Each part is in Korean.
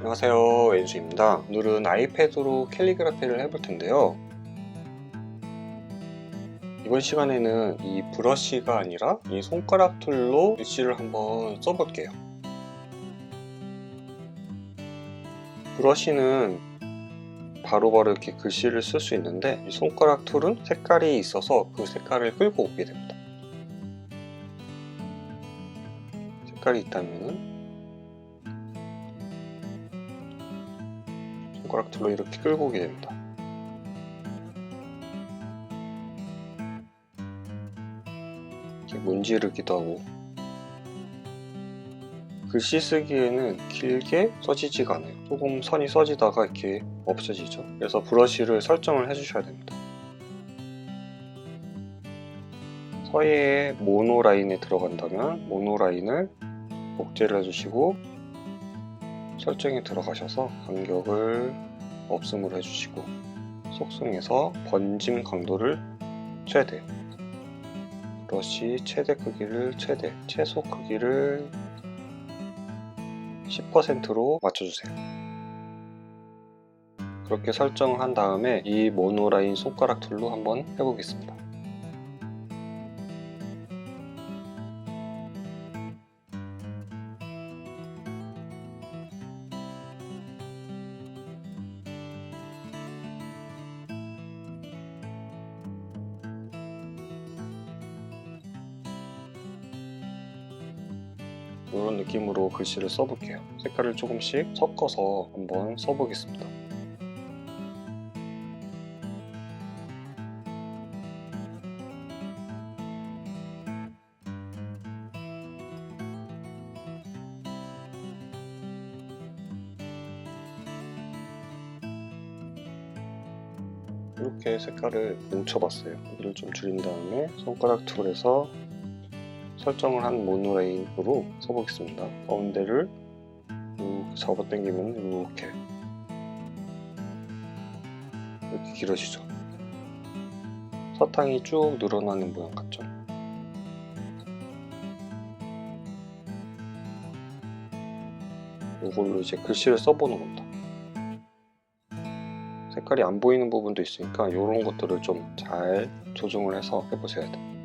안녕하세요 왼수입니다. 오늘은 아이패드로 캘리그라피를 해볼 텐데요. 이번 시간에는 이 브러쉬가 아니라 이 손가락 툴로 글씨를 한번 써볼게요. 브러쉬는 바로바로 이렇게 글씨를 쓸 수 있는데 이 손가락 툴은 색깔이 있어서 그 색깔을 끌고 오게 됩니다. 색깔이 있다면 손가락 툴로 이렇게 끌고 오게 됩니다. 이렇게 문지르기도 하고 글씨 쓰기에는 길게 써지지가 않아요. 조금 선이 써지다가 이렇게 없어지죠. 그래서 브러쉬를 설정을 해주셔야 됩니다. 서예의 모노 라인에 들어간다면 모노 라인을 복제를 해주시고 설정에 들어가셔서 간격을 없음으로 해주시고 속성에서 번짐 강도를 최대 브러쉬 최대 크기를 최대 최소 크기를 10%로 맞춰주세요. 그렇게 설정을 한 다음에 이 모노라인 손가락 툴로 한번 해보겠습니다 이런 느낌으로 글씨를 써볼게요. 색깔을 조금씩 섞어서 한번 써보겠습니다. 이렇게 색깔을 뭉쳐봤어요. 여기를 좀 줄인 다음에 손가락 툴에서 설정을 한 모노레인으로 써보겠습니다. 가운데를 이렇게 잡아당기면 이렇게 이렇게 길어지죠. 사탕이 쭉 늘어나는 모양 같죠? 이걸로 이제 글씨를 써보는 겁니다. 색깔이 안 보이는 부분도 있으니까 이런 것들을 좀 잘 조정을 해서 해보셔야 돼요.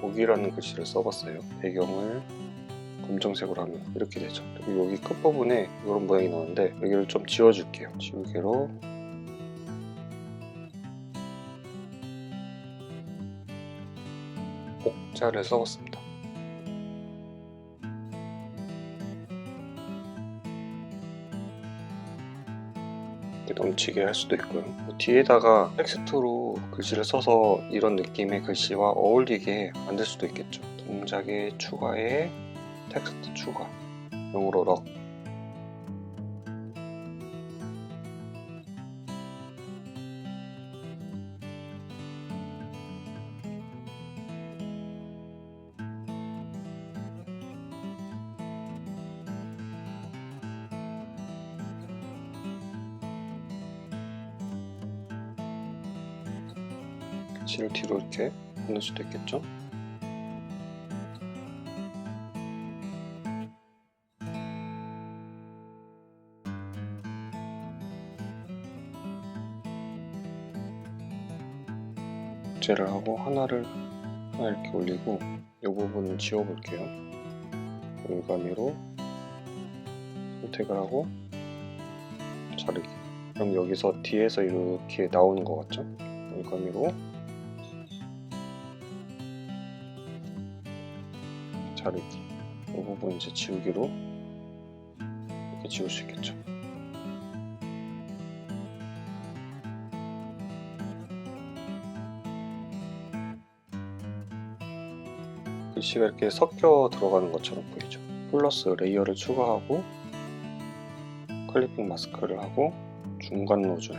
복이라는 글씨를 써봤어요. 배경을 검정색으로 하면 이렇게 되죠. 그리고 여기 끝부분에 이런 모양이 나오는데 여기를 좀 지워줄게요. 지우개로 복자를 써봤습니다. 넘치게 할 수도 있고요. 뭐 뒤에다가 텍스트로 글씨를 써서 이런 느낌의 글씨와 어울리게 만들 수도 있겠죠. 동작의 추가에 텍스트 추가. 영어로 럭. 글씨를 뒤로 이렇게 보낼 수도 있겠죠. 복제를 하고 하나를 하나 이렇게 올리고 이 부분은 지워볼게요. 올가미로 선택을 하고 자르기. 그럼 여기서 뒤에서 이렇게 나오는 것 같죠? 올가미로 자르기. 이 부분 이제 지우기로 이렇게 지울 수 있겠죠. 글씨가 이렇게 섞여 들어가는 것처럼 보이죠. 플러스 레이어를 추가하고 클리핑 마스크를 하고 중간 노즐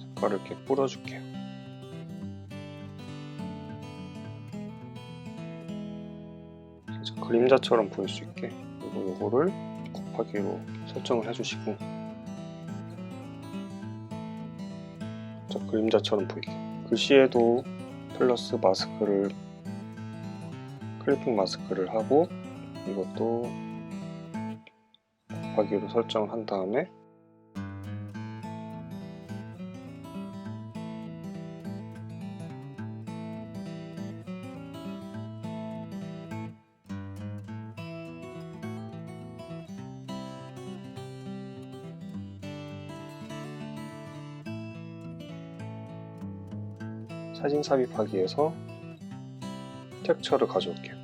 색깔을 이렇게 뿌려줄게요. 그림자처럼 보일 수 있게 그리고 요거를 곱하기로 설정을 해주시고 자, 그림자처럼 보이게. 글씨에도 플러스 마스크를 클리핑 마스크를 하고 이것도 곱하기로 설정을 한 다음에 사진 삽입하기에서 텍처를 가져올게요.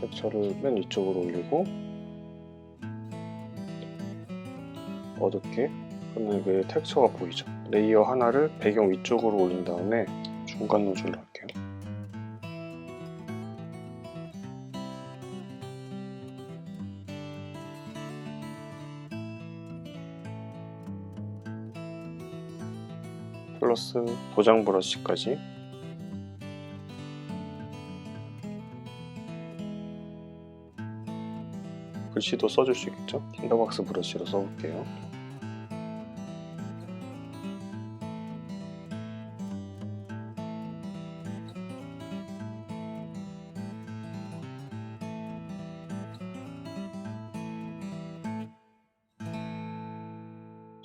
텍처를 맨 위쪽으로 올리고 어둡게 그러면 그 텍처가 보이죠. 레이어 하나를 배경 위쪽으로 올린 다음에 중간 노즐로 플러스 도장 브러쉬까지 글씨도 써줄 수 있겠죠? 틴더박스 브러쉬로 써볼게요.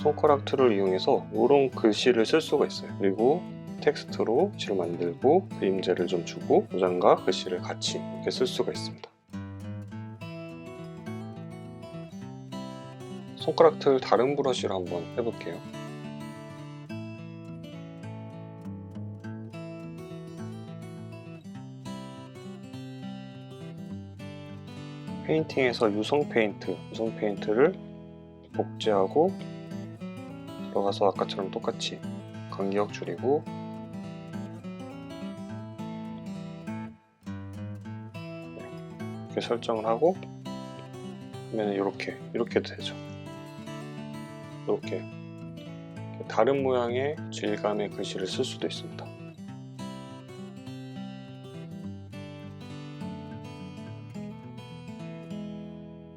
손가락 툴을 이용해서 이런 글씨를 쓸 수가 있어요. 그리고 텍스트로 글씨를 만들고 그림자를 좀 주고 도장과 글씨를 같이 이렇게 쓸 수가 있습니다. 손가락 툴 다른 브러쉬로 한번 해볼게요. 페인팅에서 유성 페인트, 유성 페인트를 복제하고 들어가서 아까처럼 똑같이 간격 줄이고 네, 이렇게 설정을 하고 하면 이렇게 이렇게 되죠. 이렇게 다른 모양의 질감의 글씨를 쓸 수도 있습니다.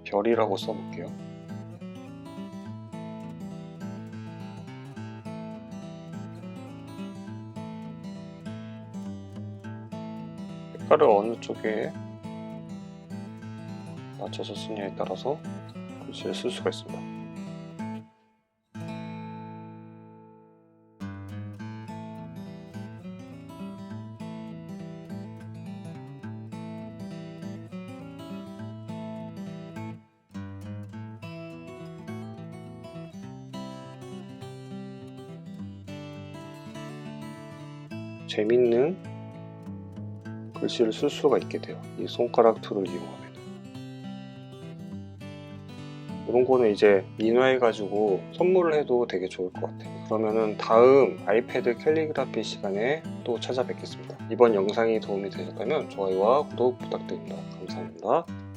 별이라고 써볼게요. 색깔을 어느 쪽에 맞춰서 쓰냐에 따라서 글씨를 쓸 수가 있습니다. 재밌는 글씨를 쓸 수가 있게 돼요. 이 손가락 툴을 이용하면. 이런 거는 이제 인화해가지고 선물을 해도 되게 좋을 것 같아요. 그러면은 다음 아이패드 캘리그라피 시간에 또 찾아뵙겠습니다. 이번 영상이 도움이 되셨다면 좋아요와 구독 부탁드립니다. 감사합니다.